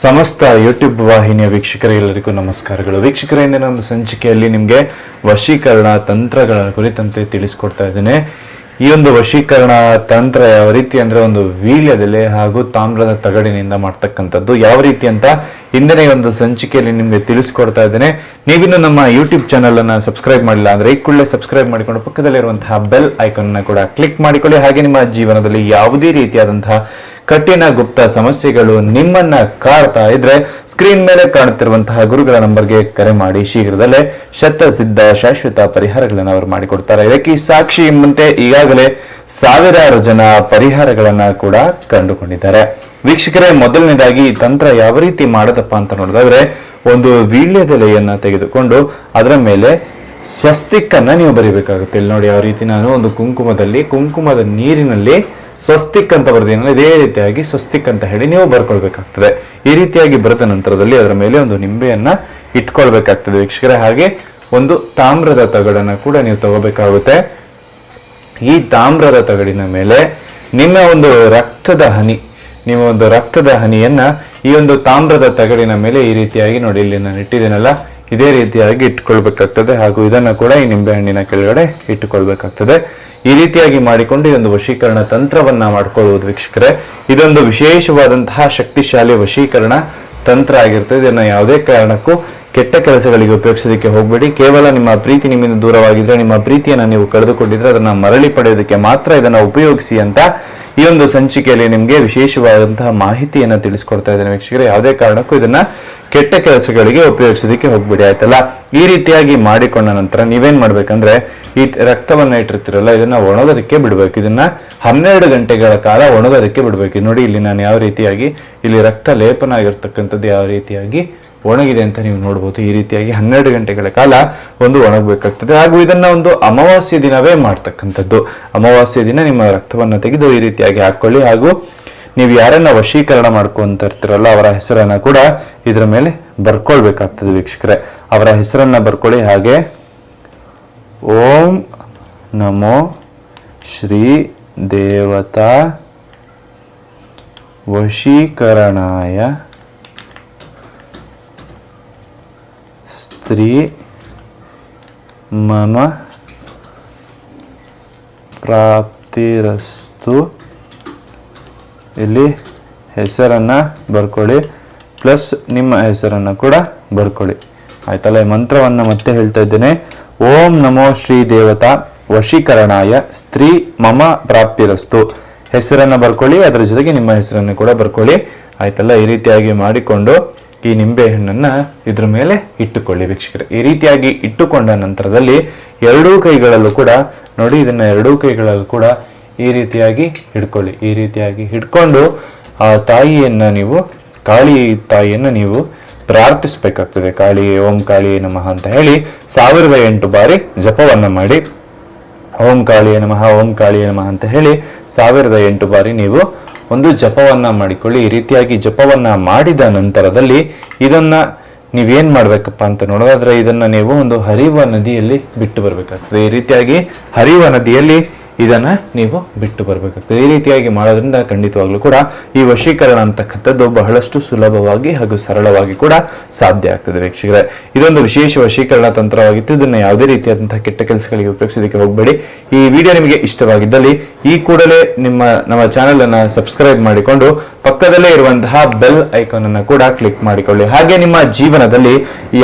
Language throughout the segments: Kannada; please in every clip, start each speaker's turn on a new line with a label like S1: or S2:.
S1: ಸಮಸ್ತ ಯೂಟ್ಯೂಬ್ ವಾಹಿನಿಯ ವೀಕ್ಷಕರೆಲ್ಲರಿಗೂ ನಮಸ್ಕಾರಗಳು. ವೀಕ್ಷಕರ, ಇಂದಿನ ಒಂದು ಸಂಚಿಕೆಯಲ್ಲಿ ನಿಮಗೆ ವಶೀಕರಣ ತಂತ್ರಗಳ ಕುರಿತಂತೆ ತಿಳಿಸ್ಕೊಡ್ತಾ ಇದ್ದೇನೆ. ಈ ಒಂದು ವಶೀಕರಣ ತಂತ್ರ ಯಾವ ರೀತಿ ಅಂದ್ರೆ ಒಂದು ವೀಳ್ಯದೆಲೆ ಹಾಗೂ ತಾಮ್ರದ ತಗಡಿನಿಂದ ಮಾಡ್ತಕ್ಕಂಥದ್ದು ಯಾವ ರೀತಿ ಅಂತ ಹಿಂದಿನ ಒಂದು ಸಂಚಿಕೆಯಲ್ಲಿ ನಿಮಗೆ ತಿಳಿಸ್ಕೊಡ್ತಾ ಇದ್ದೇನೆ. ನೀವಿನ್ನು ನಮ್ಮ ಯೂಟ್ಯೂಬ್ ಚಾನಲನ್ನು ಸಬ್ಸ್ಕ್ರೈಬ್ ಮಾಡಿಲ್ಲ ಅಂದ್ರೆ ಈ ಕೂಡಲೇ ಸಬ್ಸ್ಕ್ರೈಬ್ ಮಾಡಿಕೊಂಡು ಪಕ್ಕದಲ್ಲಿರುವಂತಹ ಬೆಲ್ ಐಕನ್ನ ಕೂಡ ಕ್ಲಿಕ್ ಮಾಡಿಕೊಳ್ಳಿ. ಹಾಗೆ ನಿಮ್ಮ ಜೀವನದಲ್ಲಿ ಯಾವುದೇ ರೀತಿಯಾದಂತಹ ಕಠಿಣ ಗುಪ್ತ ಸಮಸ್ಯೆಗಳು ನಿಮ್ಮನ್ನ ಕಾಡ್ತಾ ಇದ್ರೆ ಸ್ಕ್ರೀನ್ ಮೇಲೆ ಕಾಣುತ್ತಿರುವಂತಹ ಗುರುಗಳ ನಂಬರ್ಗೆ ಕರೆ ಮಾಡಿ ಶೀಘ್ರದಲ್ಲೇ ಶತ ಸಿದ್ಧ ಶಾಶ್ವತ ಪರಿಹಾರಗಳನ್ನು ಅವರು ಮಾಡಿಕೊಡ್ತಾರೆ. ಇದಕ್ಕೆ ಸಾಕ್ಷಿ ಎಂಬಂತೆ ಈಗಾಗಲೇ ಸಾವಿರಾರು ಜನ ಪರಿಹಾರಗಳನ್ನ ಕೂಡ ಕಂಡುಕೊಂಡಿದ್ದಾರೆ. ವೀಕ್ಷಕರೇ, ಮೊದಲನೇದಾಗಿ ಈ ತಂತ್ರ ಯಾವ ರೀತಿ ಮಾಡದಪ್ಪ ಅಂತ ನೋಡಿದ್ರೆ ಒಂದು ವೀಳ್ಯದೆಲೆಯನ್ನ ತೆಗೆದುಕೊಂಡು ಅದರ ಮೇಲೆ ಸ್ವಸ್ತಿಕ್ ಅನ್ನ ನೀವು ಬರಿಬೇಕಾಗುತ್ತೆ. ಇಲ್ಲಿ ನೋಡಿ ಯಾವ ರೀತಿ ನಾನು ಒಂದು ಕುಂಕುಮದಲ್ಲಿ ಕುಂಕುಮದ ನೀರಿನಲ್ಲಿ ಸ್ವಸ್ತಿಕ್ ಅಂತ ಬರ್ದಿನ ಇದೇ ರೀತಿಯಾಗಿ ಸ್ವಸ್ತಿಕ್ ಅಂತ ಹೇಳಿ ನೀವು ಬರ್ಕೊಳ್ಬೇಕಾಗ್ತದೆ. ಈ ರೀತಿಯಾಗಿ ಬರೆದ ನಂತರದಲ್ಲಿ ಅದರ ಮೇಲೆ ಒಂದು ನಿಂಬೆಯನ್ನ ಇಟ್ಕೊಳ್ಬೇಕಾಗ್ತದೆ ವೀಕ್ಷಕರೇ. ಹಾಗೆ ಒಂದು ತಾಮ್ರದ ತಗಡನ್ನ ಕೂಡ ನೀವು ತಗೋಬೇಕಾಗುತ್ತೆ. ಈ ತಾಮ್ರದ ತಗಡಿನ ಮೇಲೆ ನಿಮ್ಮ ಒಂದು ರಕ್ತದ ಹನಿ, ನಿಮ್ಮ ಒಂದು ರಕ್ತದ ಹನಿಯನ್ನ ಈ ಒಂದು ತಾಮ್ರದ ತಗಡಿನ ಮೇಲೆ ಈ ರೀತಿಯಾಗಿ ನೋಡಿ, ಇಲ್ಲಿ ನಾನು ಇಟ್ಟಿದ್ದೇನಲ್ಲ, ಇದೇ ರೀತಿಯಾಗಿ ಇಟ್ಕೊಳ್ಬೇಕಾಗ್ತದೆ. ಹಾಗೂ ಇದನ್ನ ಕೂಡ ಈ ನಿಂಬೆ ಹಣ್ಣಿನ ಕೆಳಗಡೆ ಇಟ್ಟುಕೊಳ್ಬೇಕಾಗ್ತದೆ. ಈ ರೀತಿಯಾಗಿ ಮಾಡಿಕೊಂಡು ಇದೊಂದು ವಶೀಕರಣ ತಂತ್ರವನ್ನ ಮಾಡ್ಕೊಳ್ಳುವುದು ವೀಕ್ಷಕರೇ. ಇದೊಂದು ವಿಶೇಷವಾದಂತಹ ಶಕ್ತಿಶಾಲಿ ವಶೀಕರಣ ತಂತ್ರ ಆಗಿರ್ತದೆ. ಇದನ್ನ ಯಾವುದೇ ಕಾರಣಕ್ಕೂ ಕೆಟ್ಟ ಕೆಲಸಗಳಿಗೆ ಉಪಯೋಗಿಸೋದಕ್ಕೆ ಹೋಗಬೇಡಿ. ಕೇವಲ ನಿಮ್ಮ ಪ್ರೀತಿ ನಿಮ್ಮಿಂದ ದೂರವಾಗಿದ್ರೆ, ನಿಮ್ಮ ಪ್ರೀತಿಯನ್ನ ನೀವು ಕಳೆದುಕೊಂಡಿದ್ರೆ ಅದನ್ನ ಮರಳಿ ಪಡೆಯೋದಕ್ಕೆ ಮಾತ್ರ ಇದನ್ನ ಉಪಯೋಗಿಸಿ ಅಂತ ಈ ಒಂದು ಸಂಚಿಕೆಯಲ್ಲಿ ನಿಮಗೆ ವಿಶೇಷವಾದಂತಹ ಮಾಹಿತಿಯನ್ನು ತಿಳಿಸ್ಕೊಡ್ತಾ ಇದ್ದೇನೆ ವೀಕ್ಷಕರೇ. ಯಾವುದೇ ಕಾರಣಕ್ಕೂ ಇದನ್ನ ಕೆಟ್ಟ ಕೆಲಸಗಳಿಗೆ ಉಪಯೋಗಿಸೋದಕ್ಕೆ ಹೋಗ್ಬೇಡಿ. ಆಯ್ತಲ್ಲ? ಈ ರೀತಿಯಾಗಿ ಮಾಡಿಕೊಂಡ ನಂತರ ನೀವೇನ್ ಮಾಡ್ಬೇಕಂದ್ರೆ ಈ ರಕ್ತವನ್ನು ಇಟ್ಟಿರ್ತಿರಲ್ಲ, ಇದನ್ನ ಒಣಗೋದಕ್ಕೆ ಬಿಡ್ಬೇಕು. ಇದನ್ನ ಹನ್ನೆರಡು ಗಂಟೆಗಳ ಕಾಲ ಒಣಗೋದಕ್ಕೆ ಬಿಡ್ಬೇಕು. ನೋಡಿ, ಇಲ್ಲಿ ನಾನು ಯಾವ ರೀತಿಯಾಗಿ, ಇಲ್ಲಿ ರಕ್ತ ಲೇಪನ ಆಗಿರ್ತಕ್ಕಂಥದ್ದು ಯಾವ ರೀತಿಯಾಗಿ ಒಣಗಿದೆ ಅಂತ ನೀವು ನೋಡ್ಬೋದು. ಈ ರೀತಿಯಾಗಿ ಹನ್ನೆರಡು ಗಂಟೆಗಳ ಕಾಲ ಒಂದು ಒಣಗಬೇಕಾಗ್ತದೆ. ಹಾಗೂ ಇದನ್ನ ಒಂದು ಅಮಾವಾಸ್ಯ ದಿನವೇ ಮಾಡ್ತಕ್ಕಂಥದ್ದು. ಅಮಾವಾಸ್ಯ ದಿನ ನಿಮ್ಮ ರಕ್ತವನ್ನು ತೆಗೆದು ಈ ರೀತಿಯಾಗಿ ಹಾಕೊಳ್ಳಿ. ಹಾಗೂ ನೀವು ಯಾರನ್ನ ವಶೀಕರಣ ಮಾಡ್ಕೊಂತ ಇರ್ತಿರಲ್ಲ, ಅವರ ಹೆಸರನ್ನ ಕೂಡ ಇದರ ಮೇಲೆ ಬರ್ಕೊಳ್ಬೇಕಾಗ್ತದೆ ವೀಕ್ಷಕರೇ. ಅವರ ಹೆಸರನ್ನ ಬರ್ಕೊಳ್ಳಿ. ಹಾಗೆ ಓಂ ನಮೋ ಶ್ರೀ ದೇವತಾ ವಶೀಕರಣಾಯ ಸ್ತ್ರೀ ಮಮ ಪ್ರಾಪ್ತಿರಸ್ತು. ಇಲ್ಲಿ ಹೆಸರನ್ನ ಬರ್ಕೊಳ್ಳಿ, ಪ್ಲಸ್ ನಿಮ್ಮ ಹೆಸರನ್ನ ಕೂಡ ಬರ್ಕೊಳ್ಳಿ. ಆಯ್ತಲ್ಲ, ಈ ಮಂತ್ರವನ್ನ ಮತ್ತೆ ಹೇಳ್ತಾ ಇದ್ದೇನೆ. ಓಂ ನಮೋ ಶ್ರೀ ದೇವತಾ ವಶೀಕರಣಾಯ ಸ್ತ್ರೀ ಮಮ ಪ್ರಾಪ್ತಿರಸ್ತು. ಹೆಸರನ್ನ ಬರ್ಕೊಳ್ಳಿ, ಅದರ ಜೊತೆಗೆ ನಿಮ್ಮ ಹೆಸರನ್ನು ಕೂಡ ಬರ್ಕೊಳ್ಳಿ. ಆಯ್ತಲ್ಲ? ಈ ರೀತಿಯಾಗಿ ಮಾಡಿಕೊಂಡು ಈ ನಿಂಬೆಹಣ್ಣನ್ನು ಇದ್ರ ಮೇಲೆ ಇಟ್ಟುಕೊಳ್ಳಿ ವೀಕ್ಷಕರೇ. ಈ ರೀತಿಯಾಗಿ ಇಟ್ಟುಕೊಂಡ ನಂತರದಲ್ಲಿ ಎರಡೂ ಕೈಗಳಲ್ಲೂ ಕೂಡ, ನೋಡಿ ಇದನ್ನ ಎರಡೂ ಕೈಗಳಲ್ಲೂ ಕೂಡ ಈ ರೀತಿಯಾಗಿ ಹಿಡ್ಕೊಳ್ಳಿ. ಈ ರೀತಿಯಾಗಿ ಹಿಡ್ಕೊಂಡು ಆ ತಾಯಿಯನ್ನ ನೀವು, ಕಾಳಿ ತಾಯಿಯನ್ನ ನೀವು ಪ್ರಾರ್ಥಿಸ್ಬೇಕಾಗ್ತದೆ ಕಾಳಿ ಓಂ ಕಾಳಿ ನಮಃ ಅಂತ ಹೇಳಿ ಸಾವಿರದ ಎಂಟು ಬಾರಿ ಜಪವನ್ನು ಮಾಡಿ ಓಂ ಕಾಳಿ ನಮಃ, ಓಂ ಕಾಳಿ ನಮಃ ಅಂತ ಹೇಳಿ ಸಾವಿರದ ಎಂಟು ಬಾರಿ ನೀವು ಒಂದು ಜಪವನ್ನ ಮಾಡಿಕೊಳ್ಳಿ. ಈ ರೀತಿಯಾಗಿ ಜಪವನ್ನ ಮಾಡಿದ ನಂತರದಲ್ಲಿ ಇದನ್ನ ನೀವೇನ್ ಮಾಡ್ಬೇಕಪ್ಪ ಅಂತ ನೋಡೋದಾದ್ರೆ ಇದನ್ನ ನೀವು ಒಂದು ಹರಿಯುವ ನದಿಯಲ್ಲಿ ಬಿಟ್ಟು ಬರಬೇಕಾಗ್ತದೆ. ಈ ರೀತಿಯಾಗಿ ಹರಿಯುವ ನದಿಯಲ್ಲಿ ಇದನ್ನ ನೀವು ಬಿಟ್ಟು ಬರಬೇಕಾಗ್ತದೆ. ಈ ರೀತಿಯಾಗಿ ಮಾಡೋದ್ರಿಂದ ಖಂಡಿತವಾಗ್ಲೂ ಕೂಡ ಈ ವಶೀಕರಣ ಅಂತಕ್ಕಂಥದ್ದು ಬಹಳಷ್ಟು ಸುಲಭವಾಗಿ ಹಾಗೂ ಸರಳವಾಗಿ ಕೂಡ ಸಾಧ್ಯ ಆಗ್ತದೆ ವೀಕ್ಷಕರೇ. ಇದೊಂದು ವಿಶೇಷ ವಶೀಕರಣ ತಂತ್ರವಾಗಿತ್ತು. ಇದನ್ನು ಯಾವುದೇ ರೀತಿಯಾದಂತಹ ಕೆಟ್ಟ ಕೆಲಸಗಳಿಗೆ ಉಪಯೋಗಿಸೋದಕ್ಕೆ ಹೋಗಬೇಡಿ. ಈ ವಿಡಿಯೋ ನಿಮಗೆ ಇಷ್ಟವಾಗಿದ್ದಲ್ಲಿ ಈ ಕೂಡಲೇ ನಿಮ್ಮ, ನಮ್ಮ ಚಾನೆಲ್ ಅನ್ನ ಸಬ್ಸ್ಕ್ರೈಬ್ ಮಾಡಿಕೊಂಡು ಪಕ್ಕದಲ್ಲೇ ಇರುವಂತಹ ಬೆಲ್ ಐಕಾನ್ ಅನ್ನು ಕೂಡ ಕ್ಲಿಕ್ ಮಾಡಿಕೊಳ್ಳಿ. ಹಾಗೆ ನಿಮ್ಮ ಜೀವನದಲ್ಲಿ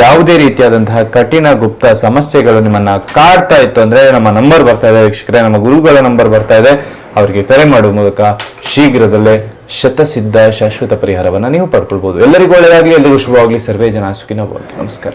S1: ಯಾವುದೇ ರೀತಿಯಾದಂತಹ ಕಠಿಣ ಗುಪ್ತ ಸಮಸ್ಯೆಗಳು ನಿಮ್ಮನ್ನ ಕಾಡ್ತಾ ಇತ್ತು ಅಂದ್ರೆ ನಮ್ಮ ನಂಬರ್ ಬರ್ತಾ ಇದೆ ವೀಕ್ಷಕರೇ, ನಮ್ಮ ಗುರುಗಳ ನಂಬರ್ ಬರ್ತಾ ಇದೆ. ಅವರಿಗೆ ಕರೆ ಮಾಡುವ ಮೂಲಕ ಶೀಘ್ರದಲ್ಲೇ ಶತಸಿದ್ಧ ಶಾಶ್ವತ ಪರಿಹಾರವನ್ನ ನೀವು ಪಡ್ಕೊಳ್ಬಹುದು ಎಲ್ಲರಿಗೂ ಒಳ್ಳೆಯದಾಗಲಿ ಎಲ್ಲರಿಗೂ ಶುಭವಾಗಲಿ. ಸರ್ವೇ ಜನ ಸುಖಿನ ನಮಸ್ಕಾರ.